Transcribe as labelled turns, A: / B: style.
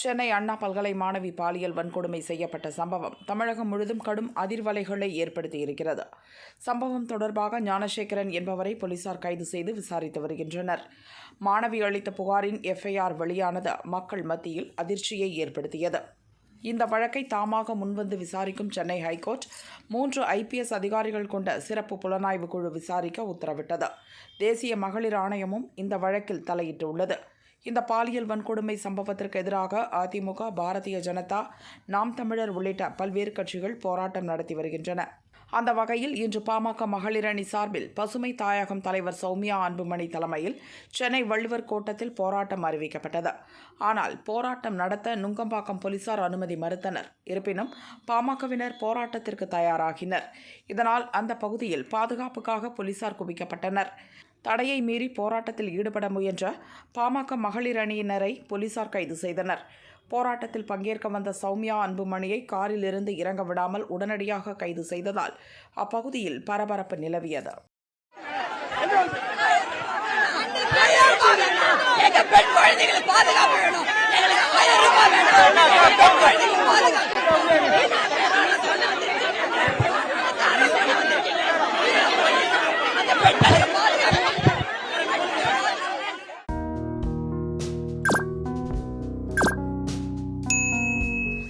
A: சென்னை அண்ணா பல்கலை மாணவி பாலியல் வன்கொடுமை செய்யப்பட்ட சம்பவம் தமிழகம் முழுதும் கடும் அதிர்வலைகளை ஏற்படுத்தியிருக்கிறது சம்பவம் தொடர்பாக ஞானசேகரன் என்பவரை போலீசார் கைது செய்து விசாரித்து வருகின்றனர். மாணவி அளித்த புகாரின் எஃப்ஐஆர் வெளியானது மக்கள் மத்தியில் அதிர்ச்சியை ஏற்படுத்தியது. இந்த வழக்கை தாமாக முன்வந்து விசாரிக்கும் சென்னை ஹைகோர்ட் மூன்று ஐபிஎஸ் அதிகாரிகள் கொண்ட சிறப்பு புலனாய்வு குழு விசாரிக்க உத்தரவிட்டது. தேசிய மகளிர் ஆணையமும் இந்த வழக்கில் தலையிட்டுள்ளது. இந்த பாலியல் வன்கொடுமை சம்பவத்திற்கு எதிராக அதிமுக பாரதிய ஜனதா நாம் தமிழர் உள்ளிட்ட பல்வேறு கட்சிகள் போராட்டம் நடத்தி வருகின்றன. அந்த வகையில் இன்று பாமக மகளிர் அணி சார்பில் பசுமை தாயகம் தலைவர் சௌமியா அன்புமணி தலைமையில் சென்னை வள்ளுவர் கோட்டத்தில் போராட்டம் அறிவிக்கப்பட்டது. ஆனால் போராட்டம் நடத்த நுங்கம்பாக்கம் போலீசார் அனுமதி மறுத்தனர். இருப்பினும் பாமகவினர் போராட்டத்திற்கு தயாராகினர். இதனால் அந்த பகுதியில் பாதுகாப்புக்காக போலீசார் குவிக்கப்பட்டனர். தடையை மீறி போராட்டத்தில் ஈடுபட முயன்ற பாமக மகளிர் அணியினரை போலீசார் கைது செய்தனர். போராட்டத்தில் பங்கேற்க வந்த சௌமியா அன்புமணியை காரில் இருந்து இறங்க விடாமல் உடனடியாக கைது செய்ததால் அப்பகுதியில் பரபரப்பு நிலவியது
B: எங்க பெண் பாதுகாப்பு வேணும்